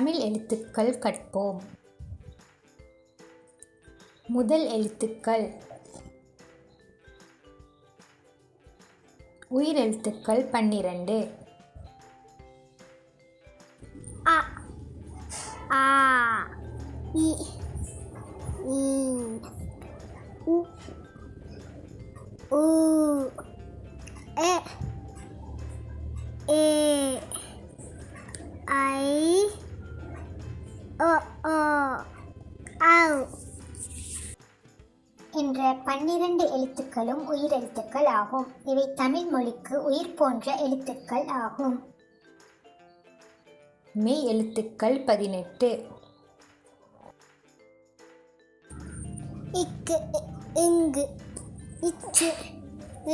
தமிழ் எழுத்துக்கள் கற்போம். முதல் எழுத்துக்கள். உயிரெழுத்துக்கள் பன்னிரண்டு. அ ஆ இ ஈ உ ஊ எ ஏ ஐ ஓ ஓ ஔ என்ற பன்னிரண்டு எழுத்துக்களும் உயிரெழுத்துக்கள் ஆகும். இவை தமிழ் மொழிக்கு உயிர் போன்ற எழுத்துக்கள் ஆகும். மெய் எழுத்துக்கள் பதினெட்டு. இக்கு இங்கு இச்சு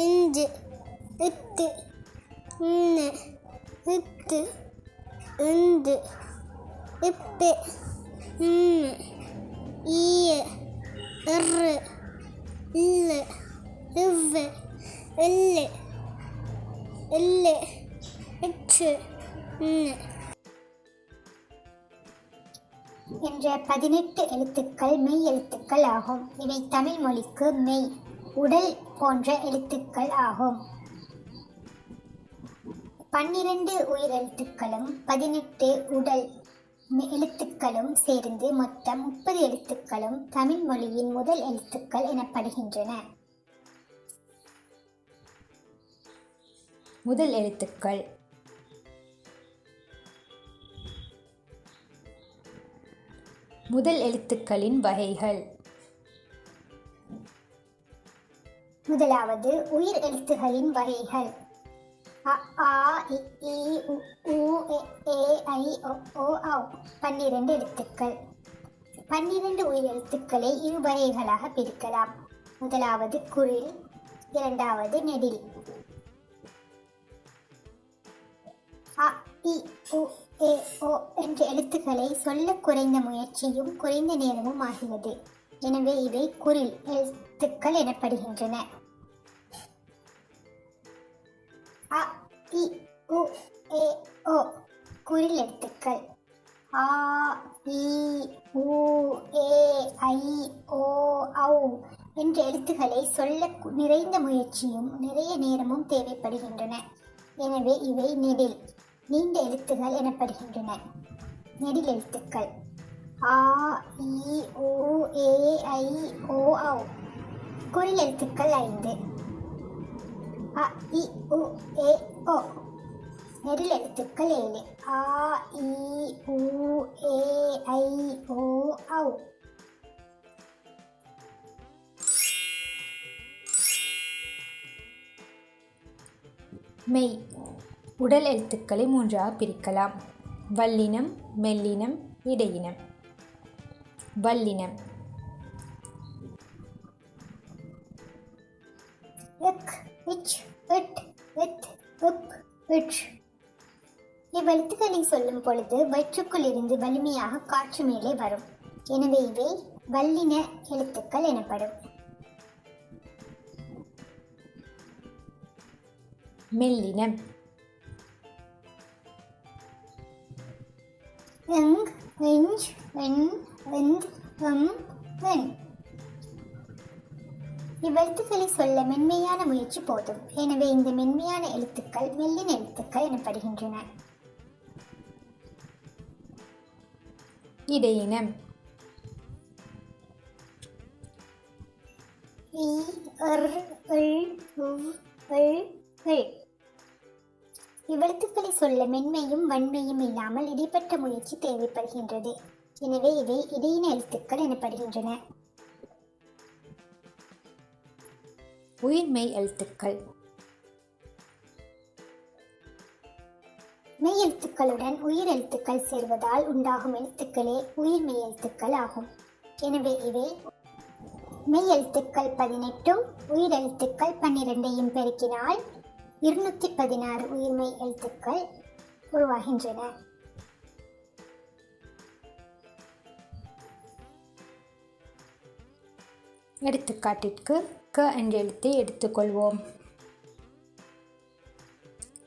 இஞ்சு இத்து இன்ன இத்து இந்து. இப்பு இன்னு ஈய இரு இல்லு இவ்வு இல்லு இல்லு இச்சு இன்னு என்ற பதினெட்டு எழுத்துக்கள் மெய் எழுத்துக்கள் ஆகும். இவை தமிழ் மொழிக்கு மெய் உடல் போன்ற எழுத்துக்கள் ஆகும். பன்னிரண்டு உயிரெழுத்துக்களும் பதினெட்டு உடல் எழுத்துக்களும் சேர்ந்து மொத்தம் முப்பது எழுத்துக்களும் தமிழ் மொழியின் முதல் எழுத்துக்கள் எனப்படுகின்றன. முதல் எழுத்துக்கள். முதல் எழுத்துக்களின் வகைகள். முதலாவது உயிர் எழுத்துகளின் வகைகள். அ ஆ இ உ ஏ ஐ ஓ ஓ ஔ பன்னிரண்டு எழுத்துக்கள். பன்னிரண்டு உயிர் எழுத்துக்களை இரு வகைகளாக பிரிக்கலாம். முதலாவது குரில் இரண்டாவது நெடில். அ இ உ ஏ ஓ என்ற எழுத்துக்களை சொல்ல குறைந்த முயற்சியும் குறைந்த நேரமும் ஆகிறது. எனவே இவை குரில் எழுத்துக்கள் எனப்படுகின்றன. அ இ உ ஏ ஓ. குரில் எழுத்துக்கள். ஆ இ உ ஏ ஐ ஓ ஔ என்ற எழுத்துக்களை சொல்ல நிறைந்த முயற்சியும் நிறைய நேரமும் தேவைப்படுகின்றன. எனவே இவை நெடில் நீண்ட எழுத்துகள் எனப்படுகின்றன. நெடில் எழுத்துக்கள். ஆ இ ஓ ஏ ஐ ஓ ஔ. குரில் எழுத்துக்கள் ஐந்து. அ இ உ ஏ ஓ. நெடில் எழுத்துக்கள் ஏழு. ஆ இ உ ஏ ஐ ஓ ஔ. மெய். உடல் எழுத்துக்களை மூன்றாக பிரிக்கலாம். வல்லினம் மெல்லினம் இடையினம். வல்லினம். இக் இச் இட் இத் இப் இச் இவ்வெழுத்துக்களை சொல்லும் பொழுது வயிற்றுக்குள் இருந்து வலிமையாக காற்று மேலே வரும். எனவே இவை வல்லின எழுத்துக்கள் எனப்படும். மெல்லினம் எங் எஞ்ச் எண் எந்த் எம் எண் இவ்வெழுத்துக்களை சொல்ல மென்மையான முயற்சி போதும். எனவே இந்த மென்மையான எழுத்துக்கள் மெல்லின எழுத்துக்கள் எனப்படுகின்றன. இடையினம். இவ்வெழுத்துக்களை சொல்ல மென்மையும் வன்மையும் இல்லாமல் இடைப்பட்ட முயற்சி தேவைப்படுகின்றது. எனவே இவை இடையின எழுத்துக்கள் எனப்படுகின்றன. உயிர்மெய் எழுத்துக்கள். மெய் எழுத்துக்களுடன் உயிர் எழுத்துக்கள் சேர்வதால் உண்டாகும் எழுத்துக்களே உயிர்மெய் எழுத்துக்கள் ஆகும். எனவே இவை மெய் எழுத்துக்கள் பதினெட்டும் உயிர் எழுத்துக்கள் பன்னிரெண்டையும் பெருக்கினால் இருநூத்தி பதினாறு உயிர்மெய் எழுத்துக்கள் உருவாகின்றன. எடுத்துக்காட்டிற்கு க என்ற எழுத்தை எடுத்துக்கொள்வோம்.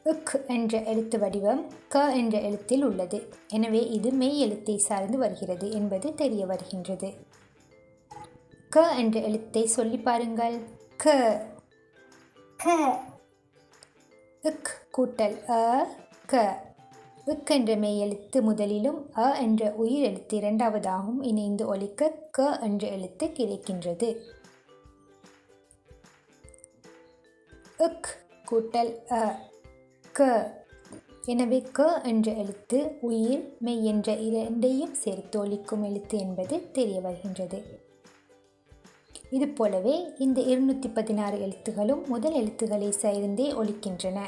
க் என்ற எழுத்து வடிவம் க என்ற எழுத்தில் உள்ளது. எனவே இது மெய் எழுத்தை சார்ந்து வருகிறது என்பது தெரிய வருகின்றது. க என்ற எழுத்தை சொல்லி பாருங்கள். க. க. கூட்டல் அ க. க் என்ற மெய் எழுத்து முதலிலும் அ என்ற உயிர் எழுத்து இரண்டாவதாகவும் இணைந்து ஒலிக்க க என்ற எழுத்து கிடைக்கின்றது. க் கூட்டல் அ க. எனவே க என்ற எழுத்து உயிர் மெய் என்ற இரண்டையும் சேர்த்து ஒலிக்கும் எழுத்து என்பது தெரிய வருகின்றது இது போலவே இந்த இருநூற்றி பதினாறு எழுத்துகளும் முதல் எழுத்துக்களை சேர்ந்தே ஒலிக்கின்றன.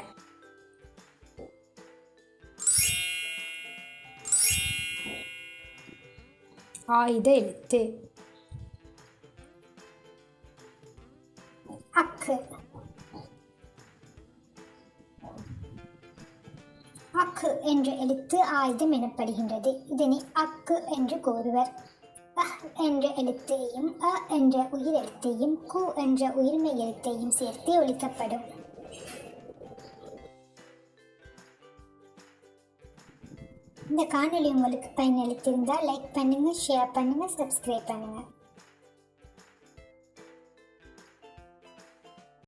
ஆயுத எழுத்து. அக்கு. அக்கு என்ற எழுத்து ஆயுதம் எனப்படுகின்றது. இதனை அக்கு என்று கூறுவர். அஹ் என்ற எழுத்தையும் அ என்ற உயிர் எழுத்தையும் கு என்ற உயிர்மெய் எழுத்தையும் சேர்த்து ஒழிக்கப்படும். இந்த காணொலி உங்களுக்கு பயனளித்திருந்தால் லைக் பண்ணுங்கள் ஷேர் பண்ணுங்கள் சப்ஸ்கிரைப் பண்ணுங்கள்